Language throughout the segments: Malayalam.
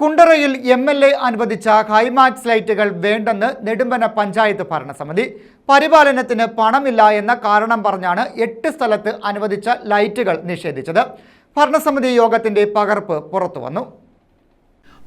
കുണ്ടറയിൽ എം എൽ എ അനുവദിച്ച ഹൈമാക്സ് ലൈറ്റുകൾ വേണ്ടെന്ന് നെടുമ്പന പഞ്ചായത്ത് ഭരണസമിതി. പരിപാലനത്തിന് പണമില്ല എന്ന കാരണം പറഞ്ഞാണ് എട്ട് സ്ഥലത്ത് അനുവദിച്ച ലൈറ്റുകൾ നിഷേധിച്ചത്. ഭരണസമിതി യോഗത്തിന്റെ പകർപ്പ് പുറത്തുവന്നു.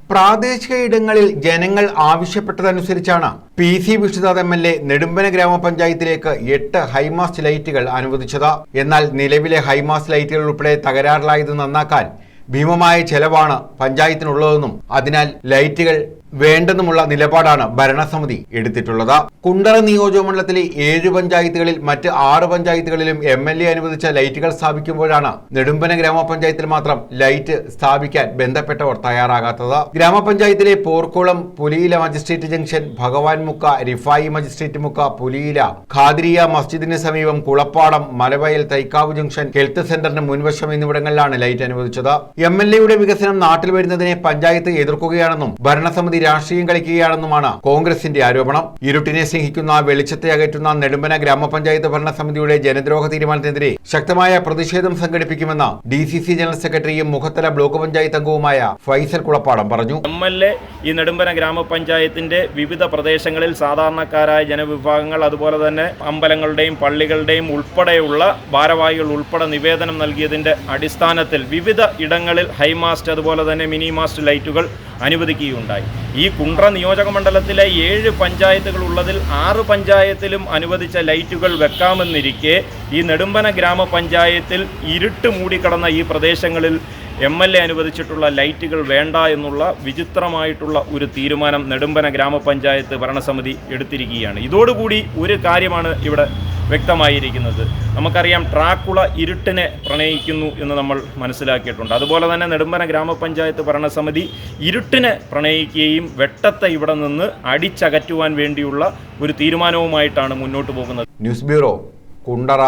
പ്രാദേശിക ഇടങ്ങളിൽ ജനങ്ങൾ ആവശ്യപ്പെട്ടതനുസരിച്ചാണ് P C Vishnunath M L A Nedumbana ഗ്രാമപഞ്ചായത്തിലേക്ക് എട്ട് ഹൈമാസ് ലൈറ്റുകൾ അനുവദിച്ചത്. എന്നാൽ നിലവിലെ ഹൈമാസ് ലൈറ്റുകൾ ഉൾപ്പെടെ തകരാറിലായത് നന്നാക്കാൻ ഭീമമായ ചെലവാണ് പഞ്ചായത്തിനുള്ളതെന്നും അതിനാൽ ലൈറ്റുകൾ വേണ്ടെന്നുമുള്ള നിലപാടാണ് ഭരണസമിതി എടുത്തിട്ടുള്ളത്. കുണ്ടറ നിയോജക മണ്ഡലത്തിലെ ഏഴ് പഞ്ചായത്തുകളിൽ മറ്റ് ആറ് പഞ്ചായത്തുകളിലും എം എൽ എ അനുവദിച്ച ലൈറ്റുകൾ സ്ഥാപിക്കുമ്പോഴാണ് നെടുമ്പന ഗ്രാമപഞ്ചായത്തിൽ മാത്രം ലൈറ്റ് സ്ഥാപിക്കാൻ ബന്ധപ്പെട്ടവർ തയ്യാറാകാത്തത്. ഗ്രാമപഞ്ചായത്തിലെ പോർക്കുളം പുലിയില മജിസ്ട്രേറ്റ് ജംഗ്ഷൻ ഭഗവാൻ മുക്ക റിഫായി മജിസ്ട്രേറ്റ് മുക്ക പുലിയില ഖാദ്രിയ മസ്ജിദിന് സമീപം കുളപ്പാടം മലവയൽ തൈക്കാവ് ജംഗ്ഷൻ ഹെൽത്ത് സെന്ററിന് മുൻവശം എന്നിവിടങ്ങളിലാണ് ലൈറ്റ് അനുവദിച്ചത്. എം എൽ എയുടെ വികസനം നാട്ടിൽ വരുന്നതിനെ പഞ്ചായത്ത് എതിർക്കുകയാണെന്നും ഭരണസമിതി രാഷ്ട്രീയം കളിക്കുകയാണെന്നുമാണ് കോൺഗ്രസിന്റെ ആരോപണം. ഇരുട്ടിനെ സ്നേഹിക്കുന്ന വെളിച്ചത്തെ അകറ്റുന്ന നെടുമ്പന ഗ്രാമപഞ്ചായത്ത് ഭരണസമിതിയുടെ ജനദ്രോഹ തീരുമാനത്തിനെതിരെ ശക്തമായ പ്രതിഷേധം സംഘടിപ്പിക്കുമെന്ന് ഡി സി സി ജനറൽ സെക്രട്ടറിയും മുഖത്തല ബ്ലോക്ക് പഞ്ചായത്ത് അംഗവുമായ ഫൈസൽ കുളപ്പാടം പറഞ്ഞു. എം എൽ എ ഈ നെടുമ്പന ഗ്രാമപഞ്ചായത്തിന്റെ വിവിധ പ്രദേശങ്ങളിൽ സാധാരണക്കാരായ ജനവിഭാഗങ്ങൾ അതുപോലെ തന്നെ അമ്പലങ്ങളുടെയും പള്ളികളുടെയും ഉൾപ്പെടെയുള്ള ഭാരവാഹികൾ ഉൾപ്പെടെ നിവേദനം നൽകിയതിന്റെ അടിസ്ഥാനത്തിൽ വിവിധ ഇടങ്ങളിൽ ഹൈമാസ്റ്റ് അതുപോലെ തന്നെ മിനി മാസ്റ്റ് ലൈറ്റുകൾ അനുവദിക്കുകയുണ്ടായി. ഈ കുണ്ട്ര നിയോജക മണ്ഡലത്തിലെ ഏഴ് പഞ്ചായത്തുകൾ ഉള്ളതിൽ ആറ് പഞ്ചായത്തിലും അനുവദിച്ച ലൈറ്റുകൾ വെക്കാമെന്നിരിക്കെ ഈ നെടുമ്പന ഗ്രാമപഞ്ചായത്തിൽ ഇരുട്ട് മൂടിക്കിടന്ന ഈ പ്രദേശങ്ങളിൽ എം എൽ എ അനുവദിച്ചിട്ടുള്ള ലൈറ്റുകൾ വേണ്ട എന്നുള്ള വിചിത്രമായിട്ടുള്ള ഒരു തീരുമാനം നെടുമ്പന ഗ്രാമപഞ്ചായത്ത് ഭരണസമിതി എടുത്തിരിക്കുകയാണ്. ഇതോടുകൂടി ഒരു കാര്യമാണ് ഇവിടെ വ്യക്തമായിരിക്കുന്നത്. നമുക്കറിയാം ട്രാക്കുള ഇരുട്ടിനെ പ്രണയിക്കുന്നു എന്ന് നമ്മൾ മനസ്സിലാക്കിയിട്ടുണ്ട്. അതുപോലെ തന്നെ നെടുമ്പന ഗ്രാമപഞ്ചായത്ത് ഭരണസമിതി ഇരുട്ടിനെ പ്രണയിക്കുകയും വെട്ടത്തെ ഇവിടെ നിന്ന് അടിച്ചകറ്റുവാൻ വേണ്ടിയുള്ള ഒരു തീരുമാനവുമായിട്ടാണ് മുന്നോട്ട് പോകുന്നത്. News bureau Kundara.